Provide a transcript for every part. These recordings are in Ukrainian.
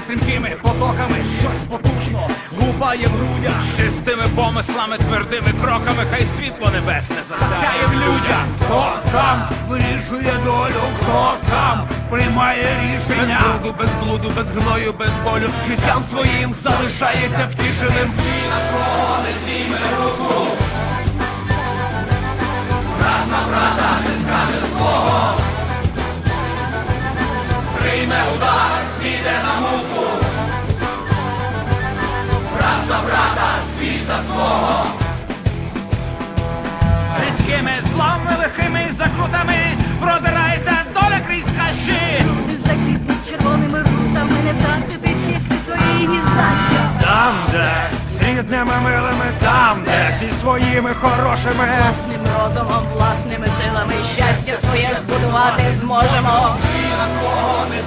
стрімкими потоками щось потужно гупає в грудях. З чистими помислами, твердими кроками, хай світло небесне засяє в людях. Хто сам вирішує долю, хто сам приймає Без рішення. бруду, без блуду, без гною, без болю. Життям своїм залишається втішеним. Різкими злами, лихими закрутами продирається доля крізь хащі. Люди заквітнуть червоними рутами, не втратити цісти своєї ні за що. Там, де з рідними милими, там, де зі своїми хорошими. Власним розумом, власними силами щастя своє збудувати зможемо. Не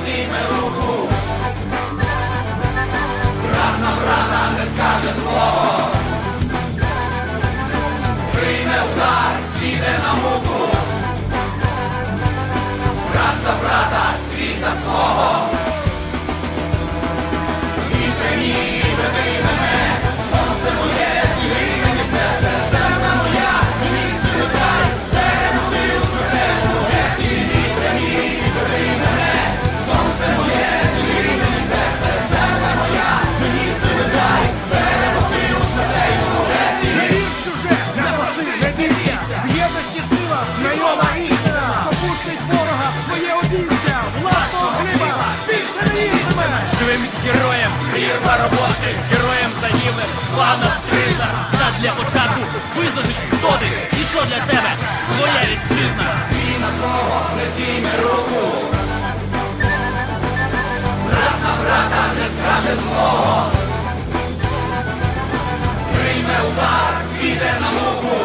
Вірва роботи, героєм загиби, славна криза. Та для початку визначить, хто ти і що для тебе твоя вітчизна. Сій на слово, не зійме руку. Брат на брата не скаже слово. Прийме удар, піде на муку.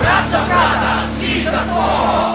Брат за брата, свій за слово.